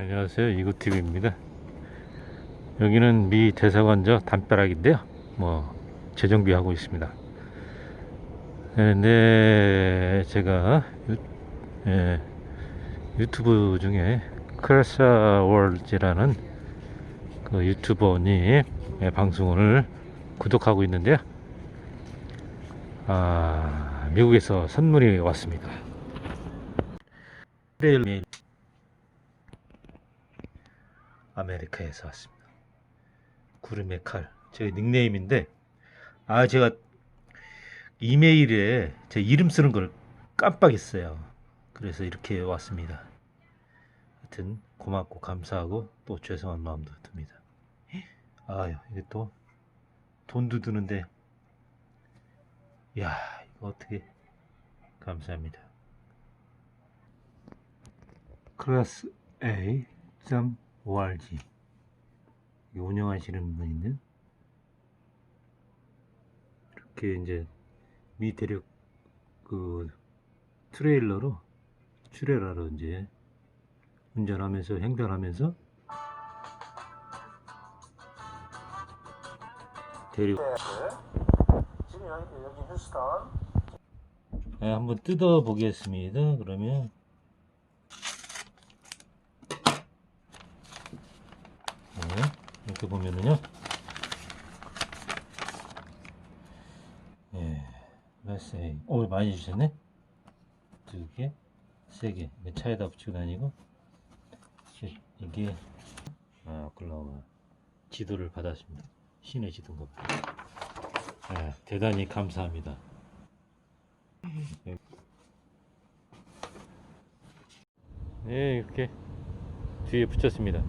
안녕하세요. 이구TV입니다. 여기는 미 대사관저 담벼락인데요. 뭐 재정비하고 있습니다. 그런데 제가 유, 예, 유튜브 중에 크래샤 월즈라는 그 유튜버님 의 방송을 구독하고 있는데요. 아 미국에서 선물이 왔습니다 매일 아메리카에서 왔습니다. 구름의 칼. 제 닉네임인데, 아, 제가 이메일에 제 이름 쓰는 걸 깜빡했어요. 그래서 이렇게 왔습니다. 하여튼, 고맙고 감사하고 또 죄송한 마음도 듭니다. 아유, 이게 또 돈도 드는데, 야 이거 어떻게, 감사합니다. 클래스 A. org 이 운영하시는 분인데 이렇게 이제 미 대륙 그 트레일러로 출애라로 이제 운전하면서 횡단하면서 대륙 휴스턴 네, 한번 뜯어 보겠습니다. 그러면 네, 이렇게 보면은요. 예, let's 오 많이 주셨네. 두 개, 세 개. 이게 차에다 붙이고 다니고 시- 이게 아, 오클라호마 지도를 받았습니다. 시내 지도인가. 예, 대단히 감사합니다. 네, 이렇게 뒤에 붙였습니다.